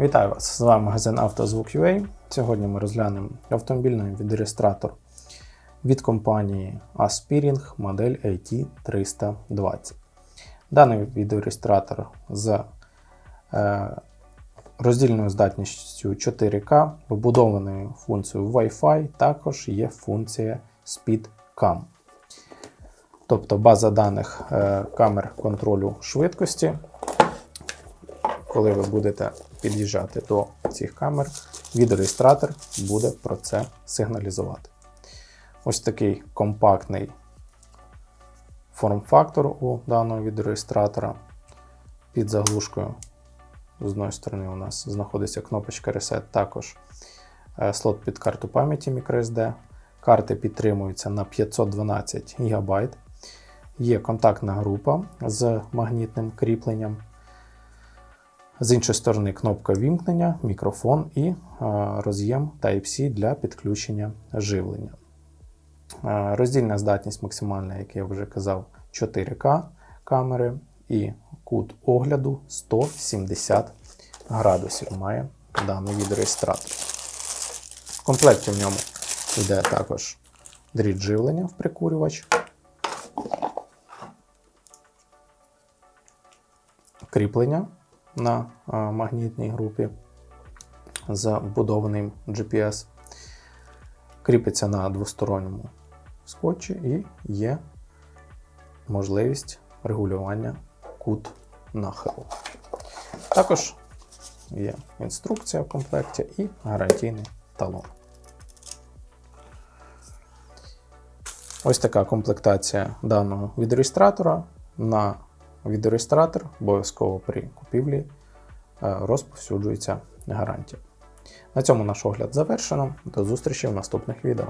Вітаю вас! З вами магазин «Автозвук.UA». Сьогодні ми розглянемо автомобільний відреєстратор від компанії Aspiring модель AT320. Даний відеореєстратор з е, роздільною здатністю 4К, вбудованою функцією Wi-Fi, також є функція SpeedCam. Тобто база даних е, камер контролю швидкості коли ви будете під'їжджати до цих камер, відеореєстратор буде про це сигналізувати. Ось такий компактний форм-фактор у даного відеореєстратора. Під заглушкою з одної сторони у нас знаходиться кнопочка Reset, також е, слот під карту пам'яті microSD. Карти підтримуються на 512 ГБ. Є контактна група з магнітним кріпленням. З іншої сторони, кнопка вімкнення, мікрофон і е, роз'єм Type-C для підключення живлення. Е, Роздільна здатність максимальна, як я вже казав, 4К камери і кут огляду 170 градусів має даний відеореєстратор. В комплекті в ньому йде також дріт живлення в прикурювач. Кріплення на магнітній групі з вбудованим GPS. Кріпиться на двосторонньому скотчі і є можливість регулювання кут нахилу. Також є інструкція в комплекті і гарантійний талон. Ось така комплектація даного відреєстратора. На відеореєстратор, обов'язково при купівлі е, розповсюджується гарантія. На цьому наш огляд завершено. До зустрічі в наступних відео.